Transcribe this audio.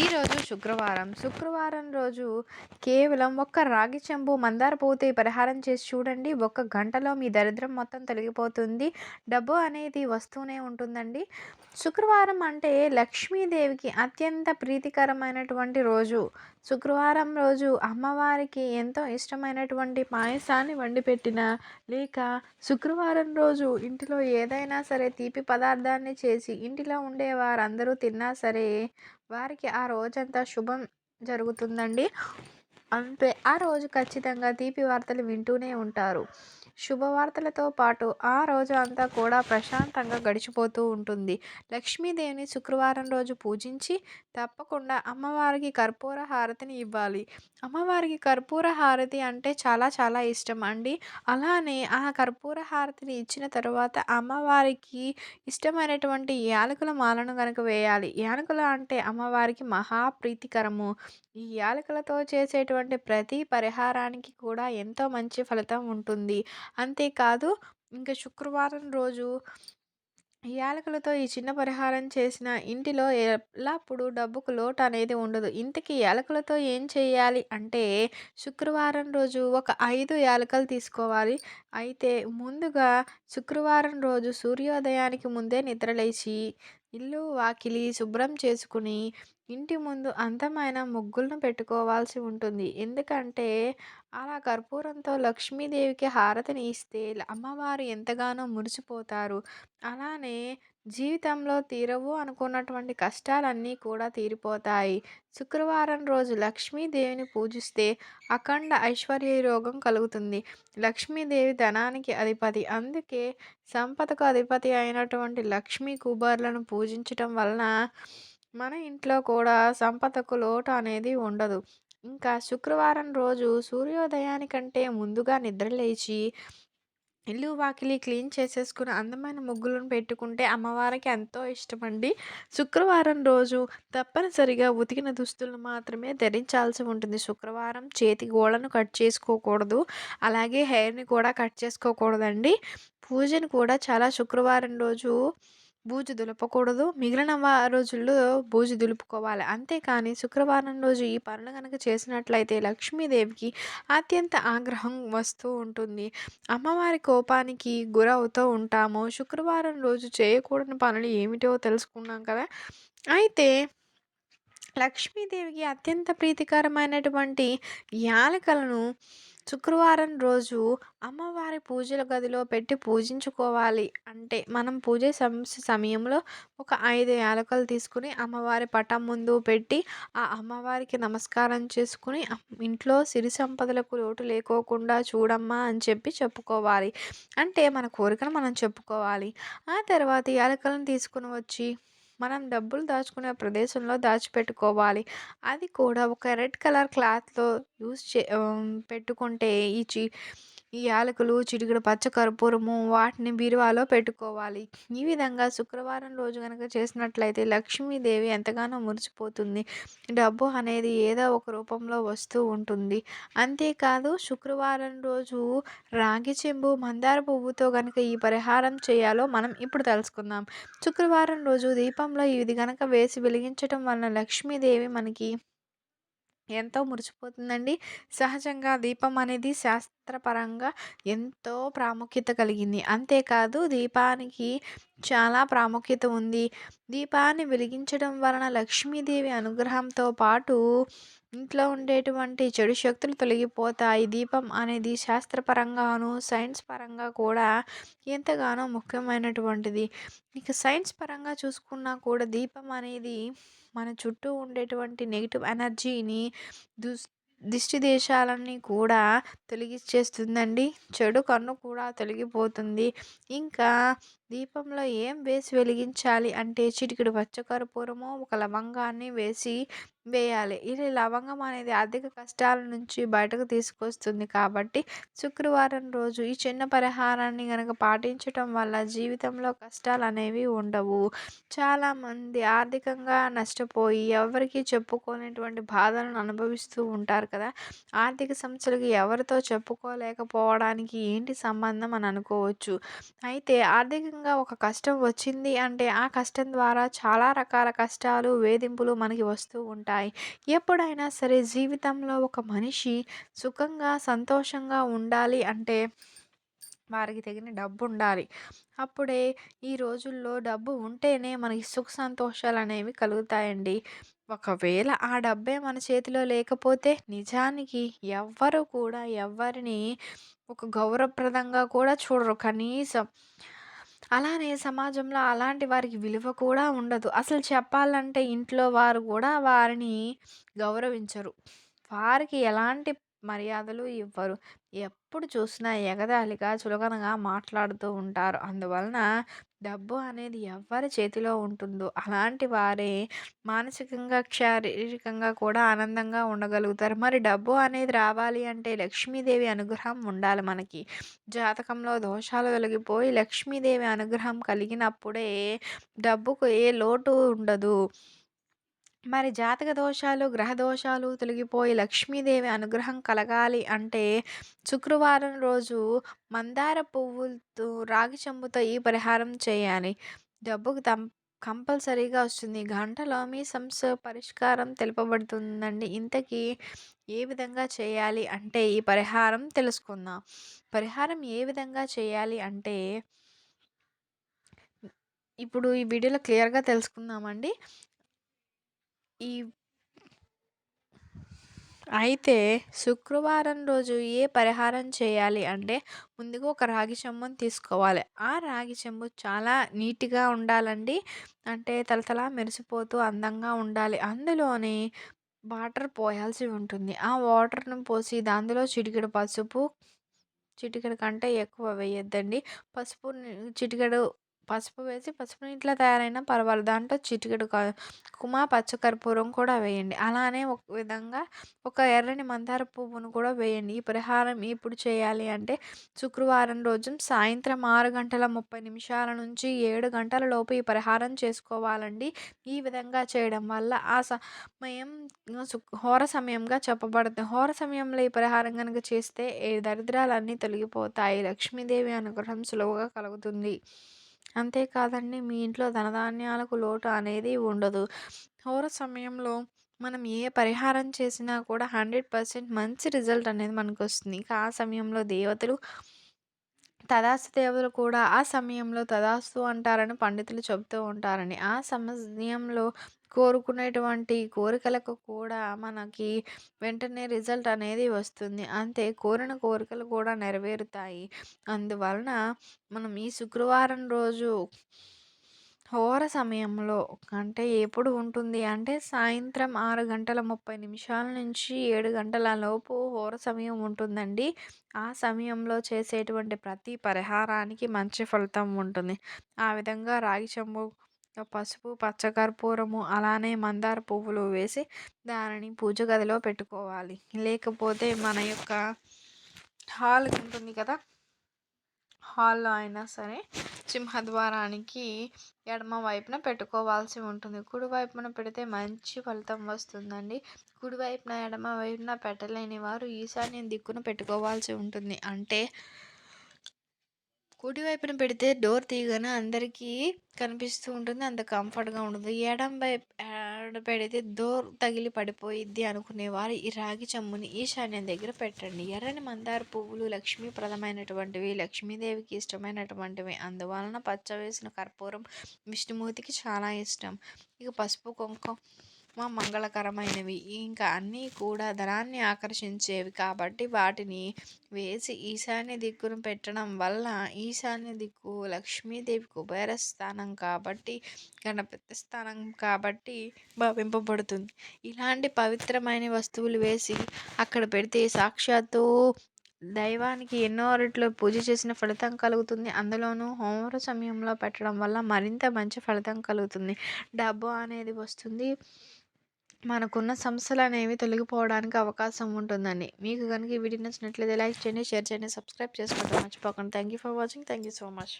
ఈరోజు శుక్రవారం. శుక్రవారం రోజు కేవలం ఒక్క రాగి చెంబు మందార పువ్వుతో పరిహారం చేసి చూడండి. ఒక్క గంటలో మీ దరిద్రం మొత్తం తొలగిపోతుంది. డబ్బు అనేది వస్తూనే ఉంటుందండి. శుక్రవారం అంటే లక్ష్మీదేవికి అత్యంత ప్రీతికరమైనటువంటి రోజు. శుక్రవారం రోజు అమ్మవారికి ఎంతో ఇష్టమైనటువంటి పాయసాన్ని వండిపెట్టిన లేక శుక్రవారం రోజు ఇంటిలో ఏదైనా సరే తీపి పదార్థాన్ని చేసి ఇంటిలో ఉండే వారందరూ తిన్నా సరే వారికి ఆ రోజంతా శుభం జరుగుతుందండి. అంతే ఆ రోజు ఖచ్చితంగా తీపి వార్తలు వింటూనే ఉంటారు. శుభవార్తలతో పాటు ఆ రోజు అంతా కూడా ప్రశాంతంగా గడిచిపోతూ ఉంటుంది. లక్ష్మీదేవిని శుక్రవారం రోజు పూజించి తప్పకుండా అమ్మవారికి కర్పూర హారతిని ఇవ్వాలి. అమ్మవారికి కర్పూర హారతి అంటే చాలా చాలా ఇష్టం అండి. అలానే ఆ కర్పూర హారతిని ఇచ్చిన తర్వాత అమ్మవారికి ఇష్టమైనటువంటి యాలకుల మాలను కనుక వేయాలి. యాలకులు అంటే అమ్మవారికి మహా ప్రీతికరము. ఈ యాలకులతో చేసేటువంటి ప్రతి పరిహారానికి కూడా ఎంతో మంచి ఫలితం ఉంటుంది. అంతేకాదు ఇంకా శుక్రవారం రోజు యాలకులతో ఈ చిన్న పరిహారం చేసిన ఇంటిలో ఎల్లప్పుడూ డబ్బుకు లోటు అనేది ఉండదు. ఇంతకీ యాలకులతో ఏం చేయాలి అంటే శుక్రవారం రోజు ఒక ఐదు యాలకలు తీసుకోవాలి. అయితే ముందుగా శుక్రవారం రోజు సూర్యోదయానికి ముందే నిద్రలేచి ఇల్లు వాకిలి శుభ్రం చేసుకుని ఇంటి ముందు అందమైన ముగ్గులను పెట్టుకోవాల్సి ఉంటుంది. ఎందుకంటే అలా కర్పూరంతో లక్ష్మీదేవికి హారతిని ఇస్తే అమ్మవారు ఎంతగానో మురిసిపోతారు. అలానే జీవితంలో తీరవు అనుకున్నటువంటి కష్టాలన్నీ కూడా తీరిపోతాయి. శుక్రవారం రోజు లక్ష్మీదేవిని పూజిస్తే అఖండ ఐశ్వర్య రోగం కలుగుతుంది. లక్ష్మీదేవి ధనానికి అధిపతి. అందుకే సంపదకు అధిపతి అయినటువంటి లక్ష్మీ కుబేర్లను పూజించటం వలన మన ఇంట్లో కూడా సంపదకు లోటు అనేది ఉండదు. ఇంకా శుక్రవారం రోజు సూర్యోదయానికంటే ముందుగా నిద్రలేచి ఇల్లు వాకిలి క్లీన్ చేసేసుకుని అందమైన ముగ్గులను పెట్టుకుంటే అమ్మవారికి ఎంతో ఇష్టమండి. శుక్రవారం రోజు తప్పనిసరిగా ఉతికిన దుస్తులను మాత్రమే ధరించాల్సి ఉంటుంది. శుక్రవారం చేతి గోడను కట్ చేసుకోకూడదు. అలాగే హెయిర్ని కూడా కట్ చేసుకోకూడదండి. పూజను కూడా చాలా శుక్రవారం రోజు బూజు దులపకూడదు. మిగిలిన వా రోజుల్లో బూజు దులుపుకోవాలి. అంతేకాని శుక్రవారం రోజు ఈ పనులు కనుక చేసినట్లయితే లక్ష్మీదేవికి అత్యంత ఆగ్రహం వస్తూ ఉంటుంది. అమ్మవారి కోపానికి గురవుతూ ఉంటాము. శుక్రవారం రోజు చేయకూడని పనులు ఏమిటో తెలుసుకున్నాం కదా? అయితే లక్ష్మీదేవికి అత్యంత ప్రీతికరమైనటువంటి యాలకలను శుక్రవారం రోజు అమ్మవారి పూజల గదిలో పెట్టి పూజించుకోవాలి. అంటే మనం పూజ సమయంలో ఒక ఐదు యాలకలు తీసుకుని అమ్మవారి పటం ముందు పెట్టి ఆ అమ్మవారికి నమస్కారం చేసుకుని ఇంట్లో సిరి సంపదలకు లోటు లేకోకుండా చూడమ్మా అని చెప్పి చెప్పుకోవాలి. అంటే మన కోరికను మనం చెప్పుకోవాలి. ఆ తర్వాత యాలకలను తీసుకుని వచ్చి మనం డబ్బులు దాచుకునే ప్రదేశంలో దాచిపెట్టుకోవాలి. అది కూడా ఒక రెడ్ కలర్ క్లాత్లో యూస్ చే పెట్టుకుంటే ఈ చి ఈ యాలకులు చిటికెడు పచ్చ కర్పూరము వాటిని బీరువాలో పెట్టుకోవాలి. ఈ విధంగా శుక్రవారం రోజు కనుక చేసినట్లయితే లక్ష్మీదేవి ఎంతగానో మురిసిపోతుంది. డబ్బు అనేది ఏదో ఒక రూపంలో వస్తూ ఉంటుంది. అంతేకాదు శుక్రవారం రోజు రాగి చెంబు మందార పువ్వుతో కనుక ఈ పరిహారం చేయాలో మనం ఇప్పుడు తెలుసుకుందాం. శుక్రవారం రోజు దీపంలో ఇది కనుక వేసి వెలిగించటం వలన లక్ష్మీదేవి మనకి ఎంతో మురిసిపోతుందండి. సహజంగా దీపం అనేది శాస్త్రపరంగా ఎంతో ప్రాముఖ్యత కలిగింది. అంతేకాదు దీపానికి చాలా ప్రాముఖ్యత ఉంది. దీపాన్ని వెలిగించడం వలన లక్ష్మీదేవి అనుగ్రహంతో పాటు ఇంట్లో ఉండేటువంటి చెడు శక్తులు తొలగిపోతాయి. దీపం అనేది శాస్త్రపరంగాను సైన్స్ పరంగా కూడా ఎంతగానో ముఖ్యమైనటువంటిది. ఇక సైన్స్ పరంగా చూసుకున్నా కూడా దీపం అనేది మన చుట్టూ ఉండేటువంటి నెగిటివ్ ఎనర్జీని దుస్ దిష్టి దేశాలన్నీ కూడా తొలగిచ్చేస్తుందండి. చెడు కన్ను కూడా తొలగిపోతుంది. ఇంకా దీపంలో ఏం వేసి వెలిగించాలి అంటే చిటికెడు పచ్చకర్పూరము ఒక లవంగాన్ని వేసి వేయాలి. ఇది లవంగం అనేది ఆర్థిక కష్టాల నుంచి బయటకు తీసుకొస్తుంది కాబట్టి శుక్రవారం రోజు ఈ చిన్న పరిహారాన్ని గనక పాటించటం వల్ల జీవితంలో కష్టాలనేవి ఉండవు. చాలామంది ఆర్థికంగా నష్టపోయి ఎవరికీ చెప్పుకోనటువంటి బాధలను అనుభవిస్తూ ఉంటారు కదా! ఆర్థిక సమస్యలకు ఎవరితో చెప్పుకోలేకపోవడానికి ఏంటి సంబంధం అని అనుకోవచ్చు. అయితే ఆర్థికంగా ఒక కష్టం వచ్చింది అంటే ఆ కష్టం ద్వారా చాలా రకాల కష్టాలు, వేధింపులు మనకి వస్తూ ఉంటాయి. ఉంటాయి ఎప్పుడైనా సరే జీవితంలో ఒక మనిషి సుఖంగా, సంతోషంగా ఉండాలి అంటే వారికి తగిన డబ్బు ఉండాలి. అప్పుడే ఈ రోజుల్లో డబ్బు ఉంటేనే మనకి సుఖ సంతోషాలు అనేవి కలుగుతాయండి. ఒకవేళ ఆ డబ్బే మన చేతిలో లేకపోతే నిజానికి ఎవ్వరు కూడా ఎవ్వరిని ఒక గౌరవప్రదంగా కూడా చూడరు కనీసం. అలానే సమాజంలో అలాంటి వారికి విలువ కూడా ఉండదు. అసలు చెప్పాలంటే ఇంట్లో వారు కూడా వారిని గౌరవించరు. వారికి ఎలాంటి మర్యాదలు ఇవ్వరు. ఎప్పుడు చూసినా ఎగతాళిగా, చులకనగా మాట్లాడుతూ ఉంటారు. అందువలన డబ్బు అనేది ఎవరి చేతిలో ఉంటుందో అలాంటి వారే మానసికంగా, శారీరకంగా కూడా ఆనందంగా ఉండగలుగుతారు. మరి డబ్బు అనేది రావాలి అంటే లక్ష్మీదేవి అనుగ్రహం ఉండాలి మనకి. జాతకంలో దోషాలు తొలగిపోయి లక్ష్మీదేవి అనుగ్రహం కలిగినప్పుడే డబ్బుకు ఏ లోటు ఉండదు. మరి జాతక దోషాలు, గ్రహ దోషాలు తొలగిపోయి లక్ష్మీదేవి అనుగ్రహం కలగాలి అంటే శుక్రవారం రోజు మందార పువ్వులతో రాగి చెంబుతో ఈ పరిహారం చేయాలి. డబ్బుకు తం కంపల్సరీగా వస్తుంది. గంటలో మీ సమస్య పరిష్కారం తెలుపబడుతుందండి. ఇంతకీ ఏ విధంగా చేయాలి అంటే ఈ పరిహారం తెలుసుకుందాం. పరిహారం ఏ విధంగా చేయాలి అంటే ఇప్పుడు ఈ వీడియోలో క్లియర్‌గా తెలుసుకుందామండి. ఈ అయితే శుక్రవారం రోజు ఏ పరిహారం చేయాలి అంటే ముందుగా ఒక రాగి చెంబుని తీసుకోవాలి. ఆ రాగి చెంబు చాలా నీట్‌గా ఉండాలండి. అంటే తలతలా మెరిసిపోతూ అందంగా ఉండాలి. అందులోని వాటర్ పోయాల్సి ఉంటుంది. ఆ వాటర్ను పోసి దానిలో చిటికెడు పసుపు, చిటికెడు కంటే ఎక్కువ వేయొద్దండి. పసుపు చిటికెడు పసుపు వేసి పసుపు నీటిలో తయారైనా పర్వాలేదు. దాంట్లో చిటికెడు క కుమ, పచ్చకర్పూరం కూడా వేయండి. అలానే ఒక విధంగా ఒక ఎర్రని మందార పువ్వును కూడా వేయండి. ఈ పరిహారం ఎప్పుడు చేయాలి అంటే శుక్రవారం రోజు సాయంత్రం ఆరు గంటల 30 నిమిషాల నుంచి ఏడు గంటల లోపు ఈ పరిహారం చేసుకోవాలండి. ఈ విధంగా చేయడం వల్ల ఆ సమయం హోర సమయంగా చెప్పబడుతుంది. హోర సమయంలో ఈ పరిహారం కనుక చేస్తే ఏ దరిద్రాలన్నీ తొలగిపోతాయి. లక్ష్మీదేవి అనుగ్రహం సులువుగా కలుగుతుంది. అంతేకాదండి మీ ఇంట్లో ధనధాన్యాలకు లోటు అనేది ఉండదు. హోర సమయంలో మనం ఏ పరిహారం చేసినా కూడా 100% మంచి రిజల్ట్ అనేది మనకు వస్తుంది ఇంకా ఆ సమయంలో దేవతలు తదాస్తు దేవతలు కూడా ఆ సమయంలో తదాస్తు అంటారని పండితులు చెబుతూ ఉంటారని ఆ సమయంలో కోరుకునేటువంటి కోరికలకు కూడా మనకి వెంటనే రిజల్ట్ అనేది వస్తుంది. అంతే కోరిన కోరికలు కూడా నెరవేరుతాయి. అందువలన మనం ఈ శుక్రవారం రోజు హోర సమయంలో అంటే ఎప్పుడు ఉంటుంది అంటే సాయంత్రం ఆరు గంటల 30 నిమిషాల నుంచి ఏడు గంటల లోపు హోర సమయం ఉంటుందండి. ఆ సమయంలో చేసేటువంటి ప్రతి పరిహారానికి మంచి ఫలితం ఉంటుంది. ఆ విధంగా రాగి చెంబు పసుపు, పచ్చకర్పూరము అలానే మందార పువ్వులు వేసి దానిని పూజ గదిలో పెట్టుకోవాలి. లేకపోతే మన యొక్క హాల్ ఉంటుంది కదా! హాల్‌లో అయినా సరే సింహద్వారానికి ఎడమ వైపున పెట్టుకోవాల్సి ఉంటుంది. కుడి వైపున పెడితే మంచి ఫలితం వస్తుందండి. కుడి వైపున, ఎడమ వైపున పెట్టలేని వారు ఈశాన్య దిక్కున పెట్టుకోవాల్సి ఉంటుంది. అంటే కుడి వైపున పెడితే డోర్ తీయగానే అందరికీ కనిపిస్తూ ఉంటుంది. అంత కంఫర్ట్‌గా ఉండదు. ఎడం వైపు ఆడ పెడితే డోర్ తగిలి పడిపోయిద్ది అనుకునేవారు ఈ రాగి చెమ్ముని ఈశాన్యం దగ్గర పెట్టండి. ఎర్రని మందార పువ్వులు లక్ష్మీప్రదమైనటువంటివి. లక్ష్మీదేవికి ఇష్టమైనటువంటివి. అందువలన పచ్చ వేసిన కర్పూరం విష్ణుమూర్తికి చాలా ఇష్టం. ఇక పసుపు, కుంకుమ మంగళకరమైనవి. ఇంకా అన్నీ కూడా ధనాన్ని ఆకర్షించేవి కాబట్టి వాటిని వేసి ఈశాన్య దిక్కును పెట్టడం వల్ల ఈశాన్య దిక్కు లక్ష్మీదేవి కుబేర స్థానం కాబట్టి గణపతి స్థానం కాబట్టి భావింపబడుతుంది. ఇలాంటి పవిత్రమైన వస్తువులు వేసి అక్కడ పెడితే సాక్షాత్తు దైవానికి ఎన్నో రెట్లు పూజ చేసిన ఫలితం కలుగుతుంది. అందులోనూ హోర సమయంలో పెట్టడం వల్ల మరింత మంచి ఫలితం కలుగుతుంది. డబ్బు అనేది వస్తుంది. మనకున్న సమస్యలనేవి తొలగిపోవడానికి అవకాశం ఉంటుందండి. మీకు గనుక ఈ వీడియో నచ్చినట్లయితే లైక్ చేయండి, షేర్ చేయండి, సబ్స్క్రైబ్ చేసుకోవడం మర్చిపోకండి. Thank you for watching. Thank you so much.